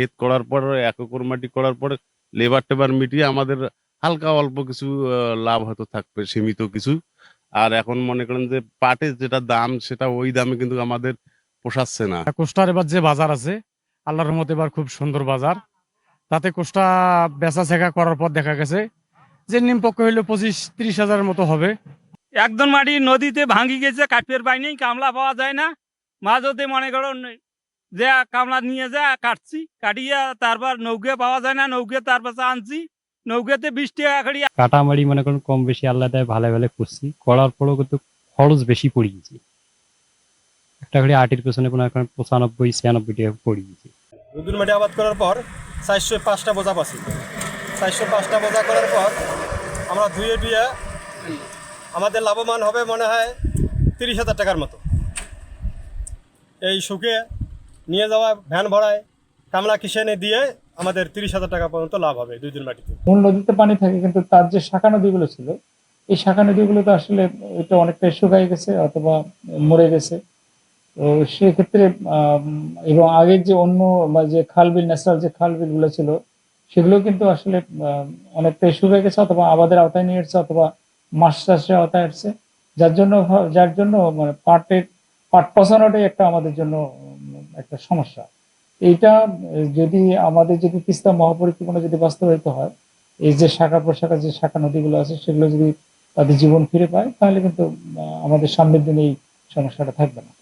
ক্ষেত করার পর এক একর মাটি করার পর লেবার টেবার মিটিয়ে আমাদের হালকা অল্প কিছু লাভ হয়তো থাকবে সীমিত কিছু। আর এখন মনে করেন যে পাটের যেটা দাম সেটা ওই দামে কিন্তু আমাদের পোষাচ্ছে না। কোষ্টার এবার যে বাজার আছে আল্লাহর রহমতে এবার খুব সুন্দর বাজার। তাতে কোষ্টা বেচা শেখা করার পর দেখা গেছে যে নিম্পক্ষ হইল পঁচিশ ত্রিশ হাজারের মতো হবে। একদম মাটি নদীতে ভাঙি গেছে কাঠপের বাইনি কামলা পাওয়া যায় না। মাঝতে মনে করো যে কামলা নিয়ে যা কাটছি কাটিয়ে তারপর নৌকে পাওয়া যায় না নৌকে তারপর আনছি নৌকেতে বিশ টাকা করে কাটামারি মনে করুন কম বেশি আল্লাহ দেয় ভালো ভালো করছি করার পরেও কিন্তু খরচ বেশি পড়ে গেছে। একটা করে আটির পেছনে কোনো এখন পঁচানব্বই ছিয়ানব্বই টাকা পড়ে গেছে। নতুন মাটি আবাদ করার পর চারশো পাঁচটা বোঝা পাচ্ছি। চারশো পাঁচটা বোঝা করার পর আমরা ধুয়ে ধুয়ে আমাদের লাভবান হবে মনে হয় তিরিশ হাজার টাকার মতো। এই শুকে নিয়ে যাওয়া, ভ্যান ভরায় কামলা কিষেনে দিয়ে আমাদের তিরিশ হাজার টাকা পর্যন্ত লাভ হবে দুই দিন মাটিতে। মূল নদীতে পানি থাকে, কিন্তু তার যে শাখা নদীগুলো ছিল, এই শাখা নদীগুলো তো আসলে এটা অনেকটাই শুকাই গেছে অথবা মরে গেছে। তো সেক্ষেত্রে এবং আগের যে অন্য বা যে খালবিল ন্যাচারাল যে খালবিলগুলো ছিল, সেগুলো কিন্তু আসলে অনেকটাই শুকিয়ে গেছে অথবা আবাদের আওতায় নিয়ে এসছে অথবা মাছ চাষের আওতায় আসছে। যার জন্য যার জন্য মানে পাটের, পাট পচানোটাই একটা আমাদের জন্য একটা সমস্যা। এইটা, যদি আমাদের যদি তিস্তা মহাপরিকল্পনা যদি বাস্তবায়িত হয়, এই যে শাখা প্রশাখা, যে শাখা নদীগুলো আছে, সেগুলো যদি তাদের জীবন ফিরে পায়, তাহলে কিন্তু আমাদের সামনের দিন এই সমস্যাটা থাকবে না।